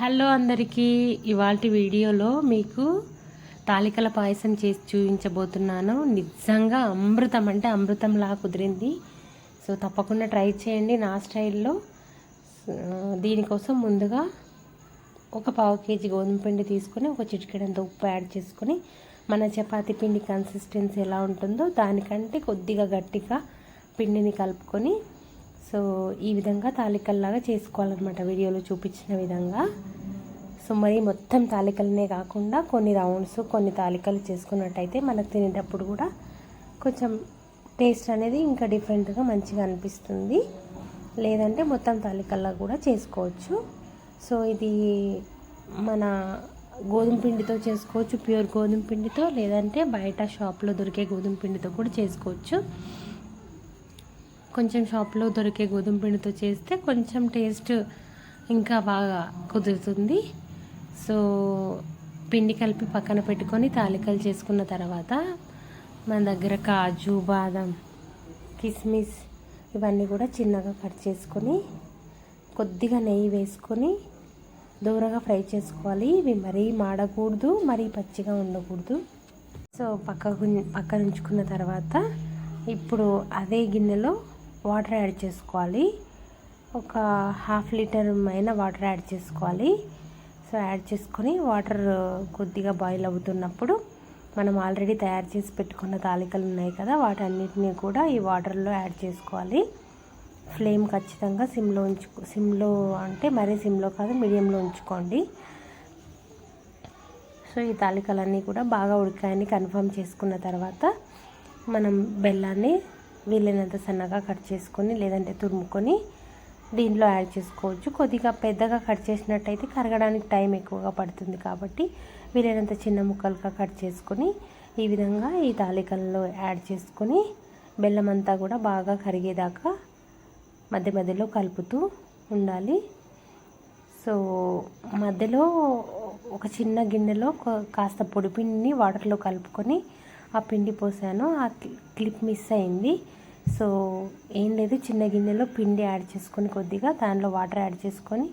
Hello అందరికీ ఇవాళ వీడియోలో మీకు తాలికల పాయసం చేసి చూపించబోతున్నాను. నిజంగా అమృతం అంటే అమృతంలా కుదిరింది. సో తప్పకుండా ట్రై చేయండి నా స్టైల్లో. దీనికోసం ముందుగా ఒక పావు కేజీ గోధుమ పిండి తీసుకొని ఒక చిటికెడంత ఉప్పు యాడ్ చేసుకొని మన చపాతి పిండి కన్సిస్టెన్సీ ఎలా ఉంటుందో దానికంటే కొద్దిగా గట్టిగా పిండిని కలుపుకొని సో ఈ విధంగా తాలికల్లాగా చేసుకోవాలన్నమాట వీడియోలో చూపించిన విధంగా. సో మరి మొత్తం తాలికలనే కాకుండా కొన్ని రౌండ్స్ కొన్ని తాలికలు చేసుకున్నట్టయితే మనకు తినేటప్పుడు కూడా కొంచెం టేస్ట్ అనేది ఇంకా డిఫరెంట్గా మంచిగా అనిపిస్తుంది. లేదంటే మొత్తం తాలికల్లా కూడా చేసుకోవచ్చు. సో ఇది మన గోధుమ పిండితో చేసుకోవచ్చు ప్యూర్ గోధుమ పిండితో లేదంటే బయట షాప్లో దొరికే గోధుమ పిండితో కూడా చేసుకోవచ్చు. కొంచెం షాప్లో దొరికే గోధుమ పిండితో చేస్తే కొంచెం టేస్ట్ ఇంకా బాగా కుదురుతుంది. సో పిండి కలిపి పక్కన పెట్టుకొని తాలికలు చేసుకున్న తర్వాత మన దగ్గర కాజు బాదం కిస్మిస్ ఇవన్నీ కూడా చిన్నగా కట్ చేసుకొని కొద్దిగా నెయ్యి వేసుకొని దూరగా ఫ్రై చేసుకోవాలి. ఇవి మరీ మాడకూడదు మరీ పచ్చిగా ఉండకూడదు. సో పక్కకు పక్కన ఉంచుకున్న తర్వాత ఇప్పుడు అదే గిన్నెలో వాటర్ యాడ్ చేసుకోవాలి. ఒక హాఫ్ లీటర్ అయిన వాటర్ యాడ్ చేసుకోవాలి. సో యాడ్ చేసుకొని వాటర్ కొద్దిగా బాయిల్ అవుతున్నప్పుడు మనం ఆల్రెడీ తయారు చేసి పెట్టుకున్న తాలికలు ఉన్నాయి కదా వాటన్నిటిని కూడా ఈ వాటర్లో యాడ్ చేసుకోవాలి. ఫ్లేమ్ ఖచ్చితంగా సిమ్లో ఉంచుకో సిమ్లో అంటే మరీ సిమ్లో కాదు మీడియంలో ఉంచుకోండి. సో ఈ తాలికలన్నీ కూడా బాగా ఉడికాయని కన్ఫర్మ్ చేసుకున్న తర్వాత మనం బెల్లాన్ని వీలైనంత సన్నగా కట్ చేసుకొని లేదంటే తురుముకొని దీంట్లో యాడ్ చేసుకోవచ్చు. కొద్దిగా పెద్దగా కట్ చేసినట్టయితే కరగడానికి టైం ఎక్కువగా పడుతుంది కాబట్టి వీలైనంత చిన్న ముక్కలుగా కట్ చేసుకొని ఈ విధంగా ఈ తాలికల్లో యాడ్ చేసుకొని బెల్లం అంతా కూడా బాగా కరిగేదాకా మధ్య మధ్యలో కలుపుతూ ఉండాలి. సో మధ్యలో ఒక చిన్న గిన్నెలో కాస్త పొడి పిండిని వాటర్లో కలుపుకొని ఆ పిండి పోసాను. ఆ క్లి- క్లిప్ మిస్ అయింది. సో ఏం లేదు. చిన్న గిన్నెలో పిండి యాడ్ చేసుకొని కొద్దిగా దానిలో వాటర్ యాడ్ చేసుకొని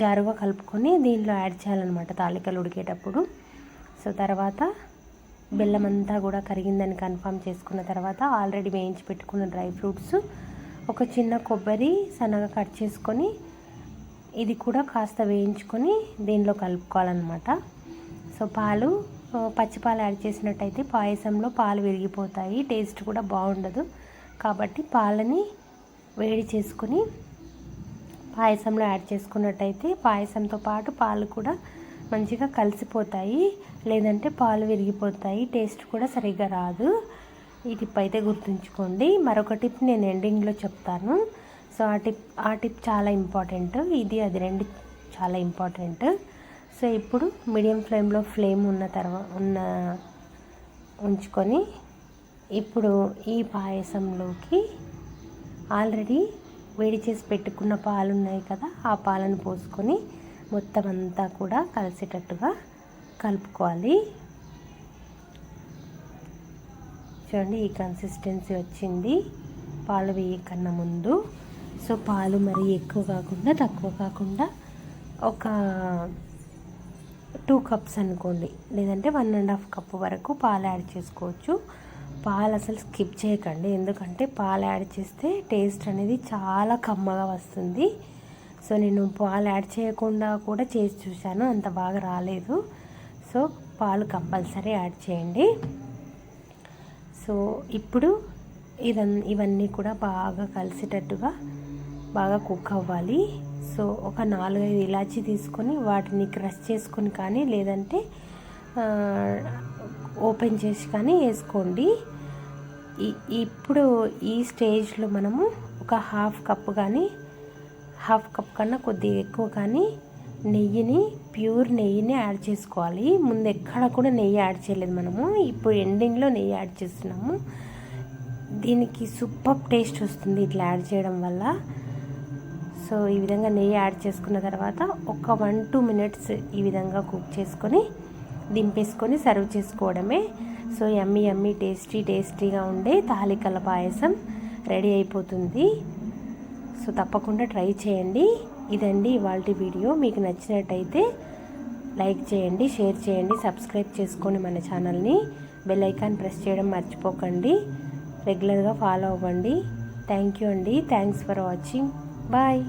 జారుగా కలుపుకొని దీనిలో యాడ్ చేయాలన్నమాట తాలికలు ఉడికేటప్పుడు. సో తర్వాత బెల్లం అంతా కూడా కరిగిందని కన్ఫర్మ్ చేసుకున్న తర్వాత ఆల్రెడీ వేయించి పెట్టుకున్న డ్రై ఫ్రూట్స్ ఒక చిన్న కొబ్బరి సన్నగా కట్ చేసుకొని ఇది కూడా కాస్త వేయించుకొని దీనిలో కలుపుకోవాలన్నమాట. సో పాలు పచ్చిపాలు యాడ్ చేసినట్టయితే పాయసంలో పాలు విరిగిపోతాయి టేస్ట్ కూడా బాగుండదు. కాబట్టి పాలని వేడి చేసుకొని పాయసంలో యాడ్ చేసుకున్నట్టయితే పాయసంతో పాటు పాలు కూడా మంచిగా కలిసిపోతాయి. లేదంటే పాలు విరిగిపోతాయి టేస్ట్ కూడా సరిగ్గా రాదు. ఈ టిప్ అయితే గుర్తుంచుకోండి. మరొక టిప్ నేను ఎండింగ్లో చెప్తాను. సో ఆ టిప్ ఆ టిప్ చాలా ఇంపార్టెంట్. ఇది అది రెండు చాలా ఇంపార్టెంట్. సో ఇప్పుడు మీడియం ఫ్లేమ్లో ఫ్లేమ్ ఉన్న తర్వాత ఉన్న ఉంచుకొని ఇప్పుడు ఈ పాయసంలోకి ఆల్రెడీ వేడి చేసి పెట్టుకున్న పాలు ఉన్నాయి కదా ఆ పాలను పోసుకొని మొత్తం అంతా కూడా కలిసేటట్టుగా కలుపుకోవాలి. చూడండి ఈ కన్సిస్టెన్సీ వచ్చింది. పాలు వేయకన్నా ముందు. సో పాలు మరి ఎక్కువ కాకుండా తక్కువ కాకుండా ఒక టూ కప్స్ అనుకోండి. లేదంటే వన్ అండ్ హాఫ్ కప్ వరకు పాలు యాడ్ చేసుకోవచ్చు. పాలు అసలు స్కిప్ చేయకండి. ఎందుకంటే పాలు యాడ్ చేస్తే టేస్ట్ అనేది చాలా కమ్మగా వస్తుంది. సో నేను పాలు యాడ్ చేయకుండా కూడా చేసి చూశాను. అంత బాగా రాలేదు. సో పాలు కంపల్సరీ యాడ్ చేయండి. సో ఇప్పుడు ఇదన్ ఇవన్నీ కూడా బాగా కలిసేటట్టుగా బాగా కుక్ అవ్వాలి. సో ఒక నాలుగైదు ఇలాచి తీసుకొని వాటిని క్రష్ చేసుకొని కానీ లేదంటే ఓపెన్ చేసి కానీ వేసుకోండి. ఇప్పుడు ఈ స్టేజ్లో మనము ఒక హాఫ్ కప్ కానీ హాఫ్ కప్ కన్నా కొద్దిగా ఎక్కువ కానీ నెయ్యిని ప్యూర్ నెయ్యిని యాడ్ చేసుకోవాలి. ముందు ఎక్కడ కూడా నెయ్యి యాడ్ చేయలేదు మనము. ఇప్పుడు ఎండింగ్లో నెయ్యి యాడ్ చేస్తున్నాము. దీనికి సూపర్ టేస్ట్ వస్తుంది ఇట్లా యాడ్ చేయడం వల్ల. సో ఈ విధంగా నెయ్యి యాడ్ చేసుకున్న తర్వాత ఒక వన్ టూ మినిట్స్ ఈ విధంగా కుక్ చేసుకొని దింపేసుకొని సర్వ్ చేసుకోవడమే. సో యమ్మీ యమ్మీ టేస్టీ టేస్టీగా ఉండే తాలికల పాయసం రెడీ అయిపోతుంది. సో తప్పకుండా ట్రై చేయండి. ఇదండి ఇవాళ వీడియో. మీకు నచ్చినట్టయితే లైక్ చేయండి షేర్ చేయండి సబ్స్క్రైబ్ చేసుకోండి మన ఛానల్ని బెల్ ఐకాన్ ప్రెస్ చేయడం మర్చిపోకండి. రెగ్యులర్గా ఫాలో అవ్వండి. థ్యాంక్ యూ అండి. Thanks for watching. బాయ్.